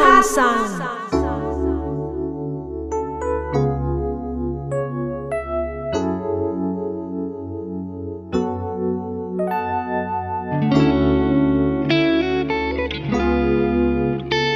Hang Sang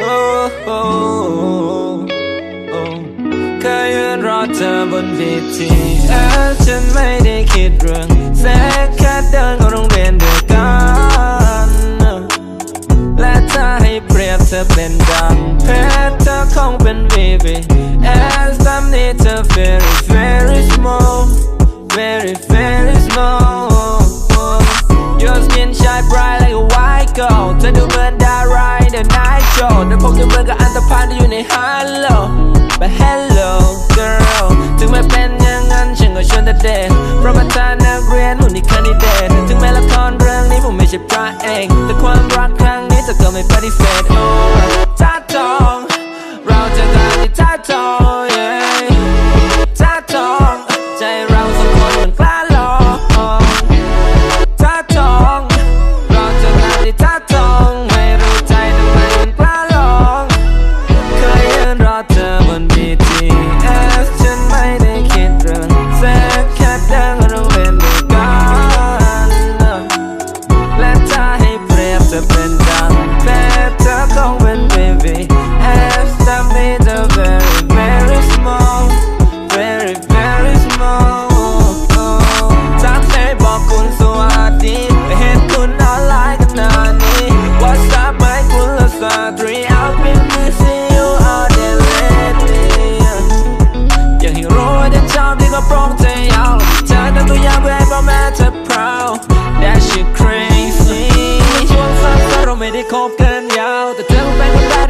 โอ้โอ้โอ้แค่ยืนรอเธอบนเวทีเออฉันไม่ได้คิดเรื่องแค่แเธอเป็นดังเพชรเธอคงเป็น VV and some need to very very small very very small your skin shine bright like a white gold เธอดูเหมือนดาราใน The Night Show แต่ผมดูเหมือนกับอันธพาลที่อยู่ใน Hello but hello girl ถึงไม่เป็นอย่างนั้นฉันก็ชวนเธอเดทเพราะว่าเธอนักเรียนหุ่นนี่คันดิเดตถึงแม้ละครเรื่องนี้ผมไม่ใช่พระเอกแต่ความรักครั้งนี้เธอก็ไม่ปฏิเสธ อ